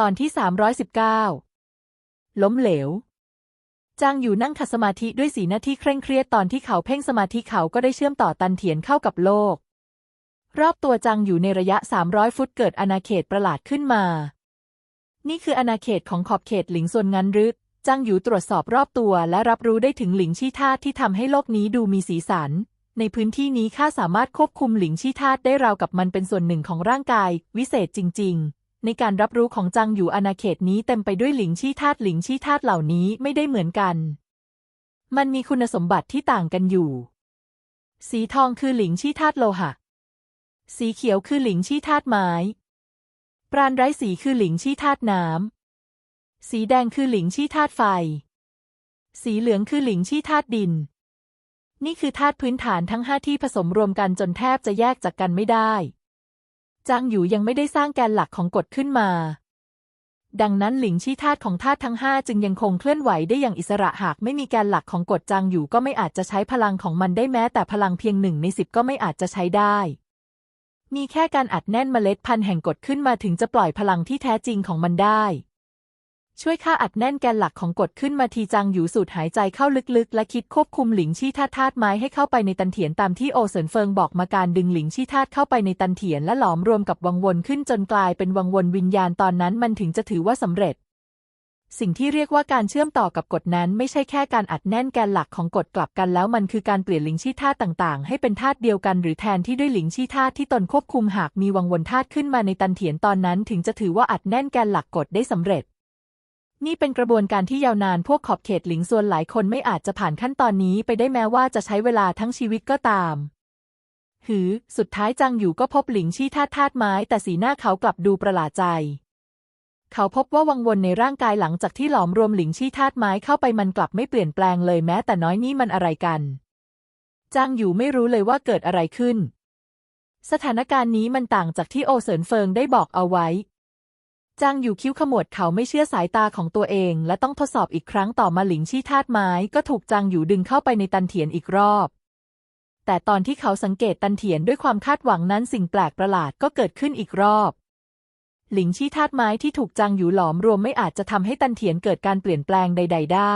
ตอนที่ 319 ล้มเหลว จางอยู่นั่งขัดสมาธิด้วยสีหน้าที่เคร่งเครียดตอนที่เขาเพ่งสมาธิเขาก็ได้เชื่อมต่อตันเถียนเข้ากับโลก รอบตัวจางอยู่ในระยะ 300 ฟุตเกิดอาณาเขตประหลาดขึ้นมา นี่คืออาณาเขตของขอบเขตหลิงส่วนงันรือจางอยู่ตรวจสอบรอบตัวและรับรู้ได้ถึงหลิงชี่ธาตุที่ทำให้โลกนี้ดูมีสีสัน ในพื้นที่นี้ข้าสามารถควบคุมหลิงชี่ธาตุได้ราวกับมันเป็นส่วนหนึ่งของร่างกาย วิเศษจริง ๆ ในการรับรู้ของจางอยู่อาณาเขตนี้เต็มไปด้วยหลิงชี่ธาตุหลิงชี่ธาตุเหล่านี้ไม่ได้เหมือนกัน มันมีคุณสมบัติที่ต่างกันอยู่ สีทองคือหลิงชี่ธาตุโลหะ สีเขียวคือหลิงชี่ธาตุไม้ ปราณไร้สีคือหลิงชี่ธาตุน้ำ สีแดงคือหลิงชี่ธาตุไฟ สีเหลืองคือหลิงชี่ธาตุดิน นี่คือธาตุพื้นฐานทั้งห้าที่ผสมรวมกันจนแทบจะแยกจากกันไม่ได้ จางอยู่ยังไม่ได้สร้างแกนหลักของกฎขึ้นมา ดังนั้นหลิงชี้ธาตุของธาตุทั้งห้าจึงยังคงเคลื่อนไหวได้อย่างอิสระหากไม่มีแกนหลักของกฎจางอยู่ก็ไม่อาจจะใช้พลังของมันได้แม้แต่พลังเพียงหนึ่งในสิบก็ไม่อาจจะใช้ได้ มีแค่การอัดแน่นเมล็ดพันธุ์แห่งกฎขึ้นมาถึงจะปล่อยพลังที่แท้จริงของมันได้ ช่วยข้าอัดแน่นแกนหลักของกฎขึ้นมาทีจังอยู่สูดหายใจเข้าลึกๆ และคิดควบคุมหลิงชี้ท่าตุธาตุไม้ให้เข้าไปในตันเถียนตามที่โอเสินเฟิงบอกมาการดึงหลิงชี่าเข้าไปในตันเถียนและหลอมรวมกับวังวนขึ้นจนกลายเป็นวังวนวิญญาณตอนนั้นมันถึงจะถือว่าสำเร็จ สิ่งที่เรียกว่าการเชื่อมต่อกับกฎนั้นไม่ใช่แค่การอัดแน่นแกนหลักของกฎกลับกันแล้วมันคือการเปลี่ยนหลิงชี้ท่าต่างๆ ให้เป็นธาตุเดียวกันหรือแทนที่ด้วยหลิงชี้ท่าที่ตนควบคุมหากมีวังวนธาตุขึ้นมาในตันเถียนตอนนั้น ถึงจะถือว่าอัดแน่นแกนหลักกฎได้สำเร็จ นี่เป็นกระบวนการที่ยาวนานพวกขอบเขตหลิงส่วนหลายคนไม่อาจจะผ่านขั้นตอนนี้ไปได้แม้ว่าจะใช้เวลาทั้งชีวิตก็ตาม หือ สุดท้ายจังอยู่ก็พบหลิงชี่ธาตุธาไม้แต่สีหน้าเขากลับดูประหลาดใจ เขาพบว่าวังวนในร่างกายหลังจากที่หลอมรวมหลิงชี่ธาตุไม้เข้าไปมันกลับไม่เปลี่ยนแปลงเลยแม้แต่น้อยนี่มันอะไรกัน จางอยู่ไม่รู้เลยว่าเกิดอะไรขึ้น สถานการณ์นี้มันต่างจากที่โอเสินเฟิงได้บอกเอาไว้ จางอยู่คิ้วขมวดเขาไม่เชื่อสายตาของตัวเอง และต้องทดสอบอีกครั้งต่อมาหลิงชี่ธาตุไม้ก็ถูกจางอยู่ดึงเข้าไปในตันเถียนอีกรอบ แต่ตอนที่เขาสังเกตตันเถียนด้วยความคาดหวังนั้นสิ่งแปลกประหลาดก็เกิดขึ้นอีกรอบ หลิงชี่ธาตุไม้ที่ถูกจางอยู่หลอมรวมไม่อาจจะทำให้ตันเถียนเกิดการเปลี่ยนแปลงใด ๆ ได้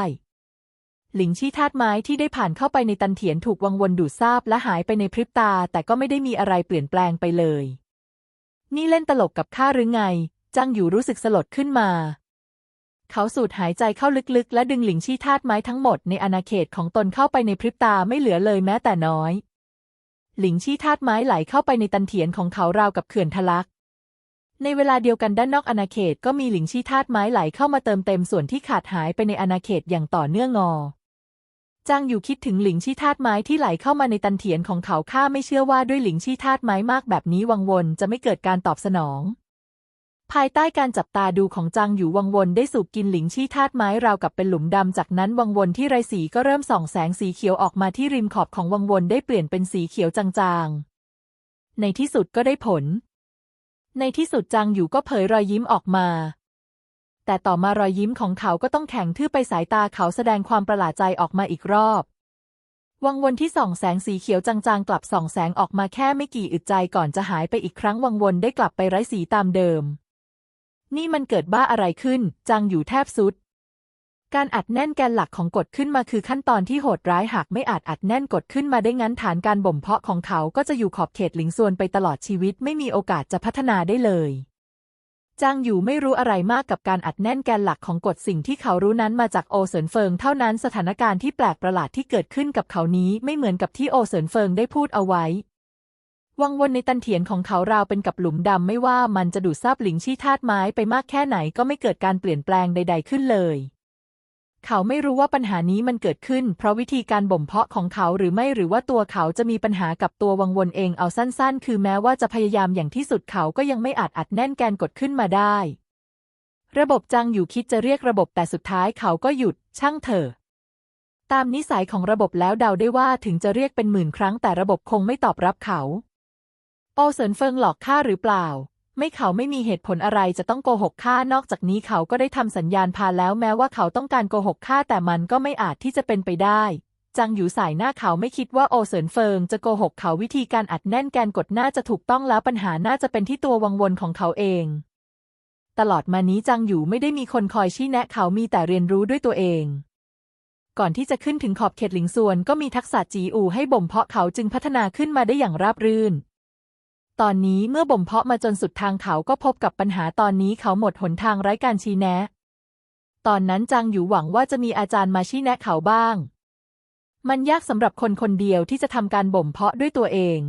หลิงชี่ธาตุไม้ที่ได้ผ่านเข้าไปในตันเถียนถูกวังวนดูดซาบและหายไปในพริบตา แต่ก็ไม่ได้มีอะไรเปลี่ยนแปลงไปเลย นี่เล่นตลกกับข้าหรือไง จังอยู่รู้สึกสลดขึ้นมา เขาสูดหายใจเข้าลึกๆ และดึงหลิงชี่ธาตุไม้ทั้งหมดในอาณาเขตของตนเข้าไปในพริบตาไม่เหลือเลยแม้แต่น้อย หลิงชี่ธาตุไม้ไหลเข้าไปในตันเถียนของเขาราวกับเขื่อนทะลัก ในเวลาเดียวกันด้านนอกอาณาเขตก็มีหลิงชี่ธาตุไม้ไหลเข้ามาเติมเต็มส่วนที่ขาดหายไปในอาณาเขตอย่างต่อเนื่องงอจางอยู่คิดถึงหลิงชี่ธาตุไม้ที่ไหลเข้ามาในตันเถียนของเขาข้าไม่เชื่อว่าด้วยหลิงชี่ธาตุไม้มากแบบนี้วังวนจะไม่เกิดการตอบสนอง ภายใต้การจับตาดูของจางอยู่วังวนได้สูบกินหลิงชี่ธาตุไม้ราวกับเป็นหลุมดำจากนั้นวังวนที่ไรสีก็เริ่มส่องแสงสีเขียวออกมาที่ริมขอบของวังวนได้เปลี่ยนเป็นสีเขียวจางๆ ในที่สุดก็ได้ผล ในที่สุดจางอยู่ก็เผยรอยยิ้มออกมา แต่ต่อมารอยยิ้มของเขาก็ต้องแข็งทื่อไปสายตาเขาแสดงความประหลาดใจออกมาอีกรอบ วังวนที่ส่องแสงสีเขียวจางๆ กลับส่องแสงออกมาแค่ไม่กี่อึดใจก่อนจะหายไปอีกครั้งวังวนได้กลับไปไร้สีตามเดิม นี่มันเกิดบ้าอะไรขึ้น จังอยู่แทบสุด การอัดแน่นแกนหลักของกฎขึ้นมาคือขั้นตอนที่โหดร้ายหากไม่อาจอัดแน่นกฎขึ้นมาได้งั้นฐานการบ่มเพาะของเขาก็จะอยู่ขอบเขตหลิงส่วนไปตลอดชีวิตไม่มีโอกาสจะพัฒนาได้เลยจางอยู่ไม่รู้อะไรมากกับการอัดแน่นแกนหลักของกฎสิ่งที่เขารู้นั้นมาจากโอเสินเฟิงเท่านั้นสถานการณ์ที่แปลกประหลาดที่เกิดขึ้นกับเขานี้ไม่เหมือนกับที่โอเสินเฟิงได้พูดเอาไว้ วังวนในตันเถียนของเขาราวเป็นกับหลุมดำไม่ว่ามันจะดูดซาบหลิงชี่ธาตุไม้ไปมากแค่ไหนก็ไม่เกิดการเปลี่ยนแปลงใด ๆ ขึ้นเลย เขาไม่รู้ว่าปัญหานี้มันเกิดขึ้น เพราะวิธีการบ่มเพาะของเขาหรือไม่หรือว่าตัวเขาจะมีปัญหากับตัววังวนเองเอาสั้น ๆ คือแม้ว่าจะพยายามอย่างที่สุดเขาก็ยังไม่อาจอัดแน่นแกนกดขึ้นมาได้ ระบบจังอยู่คิดจะเรียกระบบแต่สุดท้ายเขาก็หยุด ช่างเถอะตามนิสัยของระบบแล้วเดาได้ว่าถึงจะเรียกเป็นหมื่นครั้งแต่ระบบคงไม่ตอบรับเขา โอเสินเฟิงหลอกข้าหรือเปล่า ไม่เขาไม่มีเหตุผลอะไรจะต้องโกหกข้านอกจากนี้เขาก็ได้ทำสัญญาณพาแล้วแม้ว่าเขาต้องการโกหกข้าแต่มันก็ไม่อาจที่จะเป็นไปได้จังอยู่สายหน้าเขาไม่คิดว่าโอเสินเฟิงจะโกหกเขาวิธีการอัดแน่นแกนกดน่าจะถูกต้องแล้วปัญหาน่าจะเป็นที่ตัววังวนของเขาเอง ตลอดมานี้จางอยู่ไม่ได้มีคนคอยชี้แนะเขามีแต่เรียนรู้ด้วยตัวเอง ก่อนที่จะขึ้นถึงขอบเขตหลิงส่วนก็มีทักษะจีอูให้บ่มเพาะเขาจึงพัฒนาขึ้นมาได้อย่างราบรื่น ตอนนี้เมื่อบ่มเพาะมาจนสุดทางเขาก็พบกับปัญหาตอนนี้เขาหมดหนทางไร้การชี้แนะ ตอนนั้นจางอยู่หวังว่าจะมีอาจารย์มาชี้แนะเขาบ้าง มันยากสำหรับคนคนเดียวที่จะทำการบ่มเพาะด้วยตัวเอง